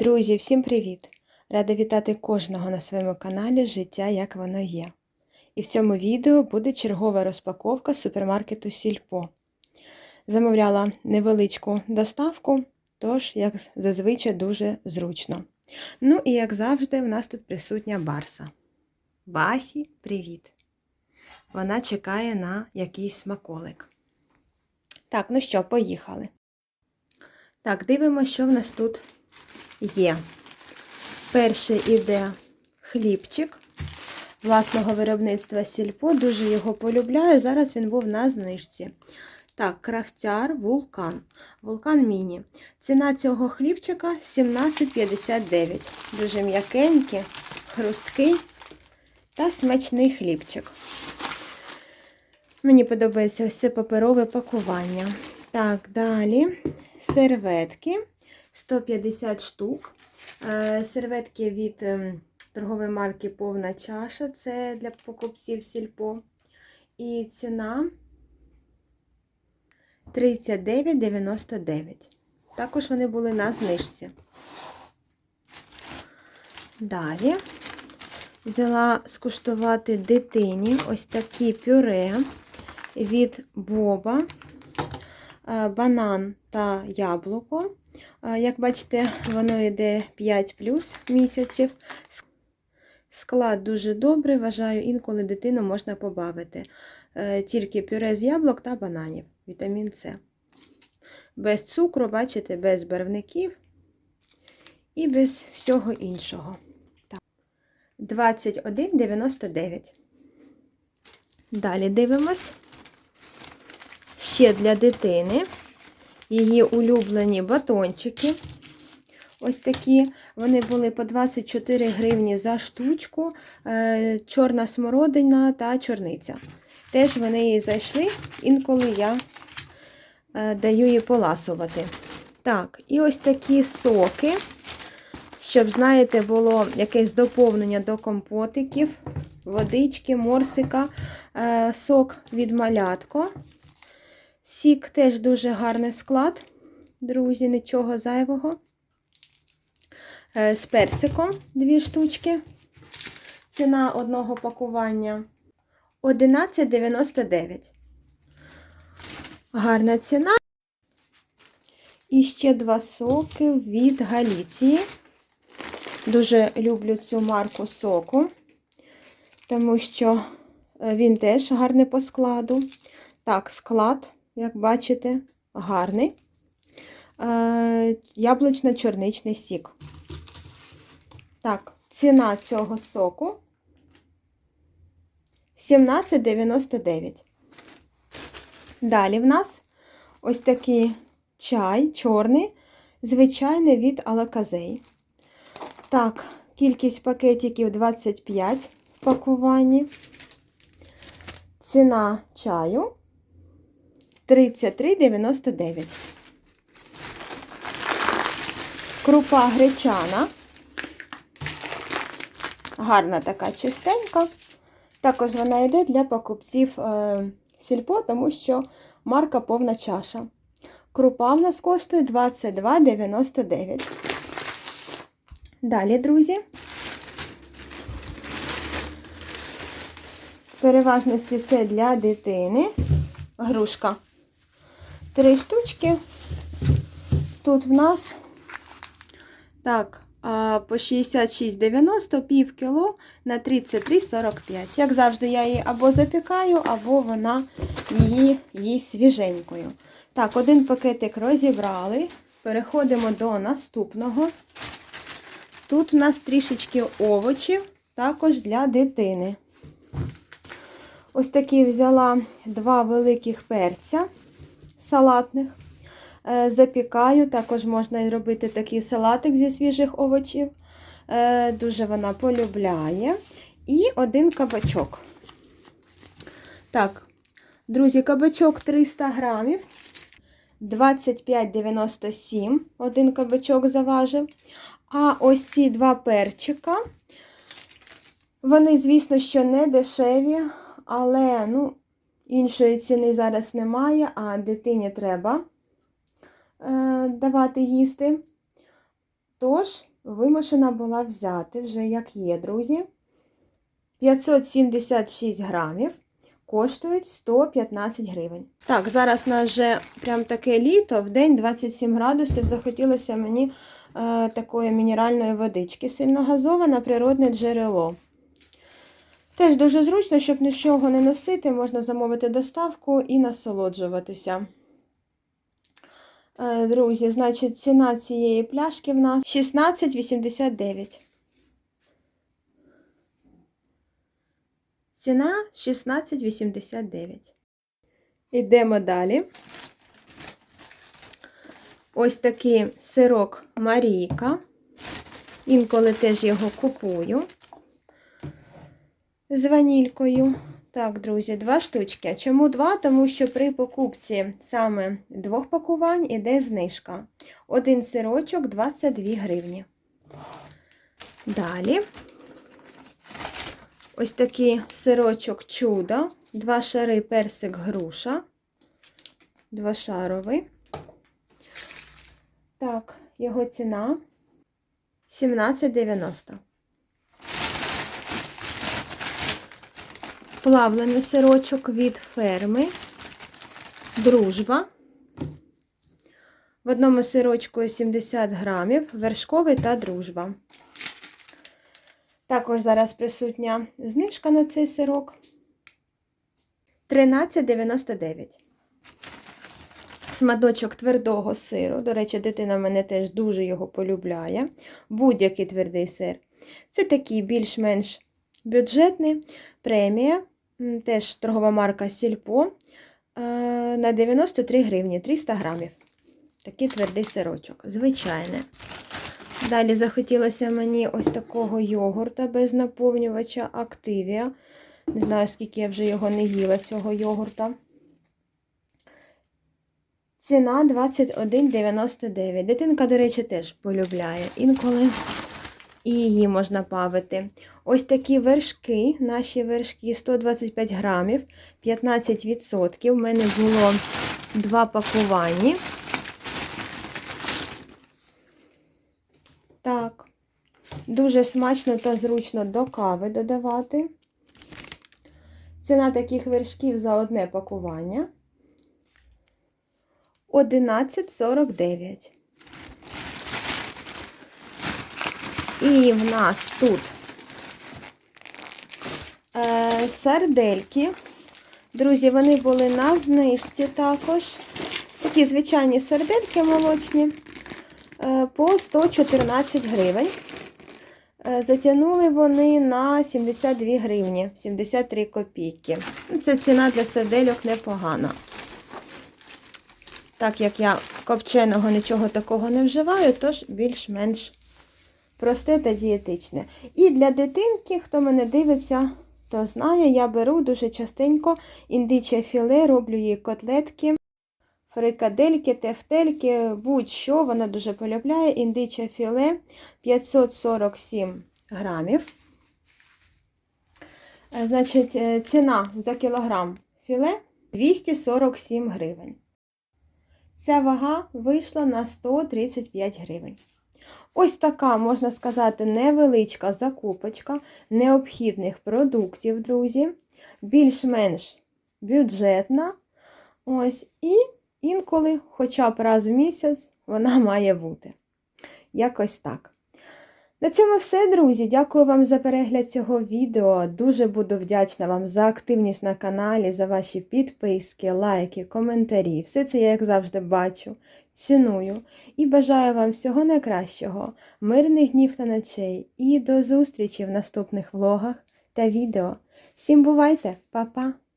Друзі, всім привіт! Рада вітати кожного на своєму каналі Життя як воно є. І в цьому відео буде чергова розпаковка супермаркету Сільпо. Замовляла невеличку доставку, тож, як зазвичай, дуже зручно. Ну і як завжди, в нас тут присутня Барса. Басі, привіт! Вона чекає на якийсь смаколик. Так, ну що, поїхали. Так, дивимося, що в нас тут є. Перший іде хлібчик власного виробництва Сільпо. Дуже його полюбляю. Зараз він був на знижці. Так, крафтяр вулкан. Вулкан Міні. Ціна цього хлібчика 17,59. Дуже м'якенький, хрусткий та смачний хлібчик. Мені подобається це паперове пакування. Так, далі серветки. 150 штук. Е, Серветки від ем, торгової марки Повна чаша. Це для покупців сільпо. І ціна 39,99. Також вони були на знижці. Далі взяла скуштувати дитині ось такі пюре від Боба, е, банан та яблуко. Як бачите, воно йде 5 плюс місяців. Склад дуже добрий, вважаю, інколи дитину можна побавити. Е, тільки пюре з яблук та бананів, вітамін С. Без цукру, бачите, без барвників і без всього іншого. 21,99. Далі дивимось. Ще для дитини її улюблені батончики. Ось такі. Вони були по 24 гривні за штучку, е, чорна смородина та чорниця. Теж вони їй зайшли, інколи я е, даю їй поласувати. Так, і ось такі соки, щоб, знаєте, було якесь доповнення до компотиків, водички, морсика, е, сок від малятко. Сік теж дуже гарний склад, друзі, нічого зайвого. Е, з персиком дві штучки. Ціна одного пакування 11,99. Гарна ціна. І ще два соки від Галіції. Дуже люблю цю марку соку, тому що е, він теж гарний по складу. Так, склад як бачите, гарний е, яблучно-чорничний сік. Так, ціна цього соку 17,99. Далі в нас ось такий чай чорний, звичайний від Алаказей. Так, кількість пакетиків 25 в пакуванні. Ціна чаю 33,99. Крупа гречана. Гарна така чистенька. Також вона йде для покупців е, сільпо, тому що марка повна чаша. Крупа в нас коштує 22,99. Далі, друзі. Переважності це для дитини. Грушка три штучки. Тут в нас так, по 66,90 пів кіло на 33,45. Як завжди, я її або запікаю, або вона її їсть свіженькою. Так, один пакетик розібрали. Переходимо до наступного. Тут у нас трішечки овочів, також для дитини. Ось такі взяла два великих перця салатних. Е, запікаю, також можна і робити такий салатик зі свіжих овочів. Е, дуже вона полюбляє. І один кабачок. Так, друзі, кабачок 300 грамів. 25,97 один кабачок заважив. А ось ці два перчика. Вони, звісно, що не дешеві, але, ну, Іншої ціни зараз немає, а дитині треба е, давати їсти. Тож, вимушена була взяти вже як є, друзі. 576 грамів коштують 115 гривень. Так, зараз у нас вже прям таке літо, в день 27 градусів. Захотілося мені е, такої мінеральної водички, сильно газована, природне джерело. Теж дуже зручно, щоб нічого не носити, можна замовити доставку і насолоджуватися. Е, Друзі, значить, ціна цієї пляшки в нас 16,89. Ціна 16,89. Йдемо далі. Ось такий сирок Марійка. Інколи теж його купую з ванількою. Так, друзі, два штучки. Чому два? Тому що при покупці саме двох пакувань іде знижка. Один сирочок 22 гривні. Далі ось такий сирочок чудо, два шари персик груша, двошаровий. Так, його ціна 17,90. Плавлений сирочок від ферми, дружба. В одному сирочку 70 грамів, вершковий та дружба. Також зараз присутня знижка на цей сирок 13,99. Шматочок твердого сиру. До речі, дитина мене теж дуже його полюбляє. Будь-який твердий сир. Це такий більш-менш бюджетний премія. Теж торгова марка Сільпо на 93 гривні, 300 грамів. Такий твердий сирочок, звичайне. Далі захотілося мені ось такого йогурта без наповнювача Активія. Не знаю, скільки я вже його не їла, цього йогурта. Ціна 21,99. Дитинка, до речі, теж полюбляє. Інколи і її можна павити. Ось такі вершки, наші вершки 125 грамів, 15%. У мене було два пакування. Так, дуже смачно та зручно до кави додавати. Ціна таких вершків за одне пакування 11,49. І в нас тут е, сардельки. Друзі, вони були на знижці також. Такі звичайні сардельки молочні е, по 114 гривень. Е, затягнули вони на 72 гривні, 73 копійки. Ну, Це ціна для сардельок непогана. Так як я копченого нічого такого не вживаю, тож більш-менш просте та дієтичне. І для дитинки, хто мене дивиться, то знає, я беру дуже частенько індиче філе, роблю їй котлетки, фрикадельки, тефтельки, будь-що, вона дуже полюбляє. Індиче філе 547 грамів. Е, Значить, е, ціна за кілограм філе 247 гривень. Ця вага вийшла на 135 гривень. Ось така, можна сказати, невеличка закупочка необхідних продуктів, друзі. Більш-менш бюджетна. Ось, і інколи, хоча б раз в місяць, вона має бути. Якось так. На цьому все, друзі. Дякую вам за перегляд цього відео. Дуже буду вдячна вам за активність на каналі, за ваші підписки, лайки, коментарі. Все це я, як завжди, бачу, ціную і бажаю вам всього найкращого, мирних днів та ночей і до зустрічі в наступних влогах та відео. Всім бувайте, Па-па!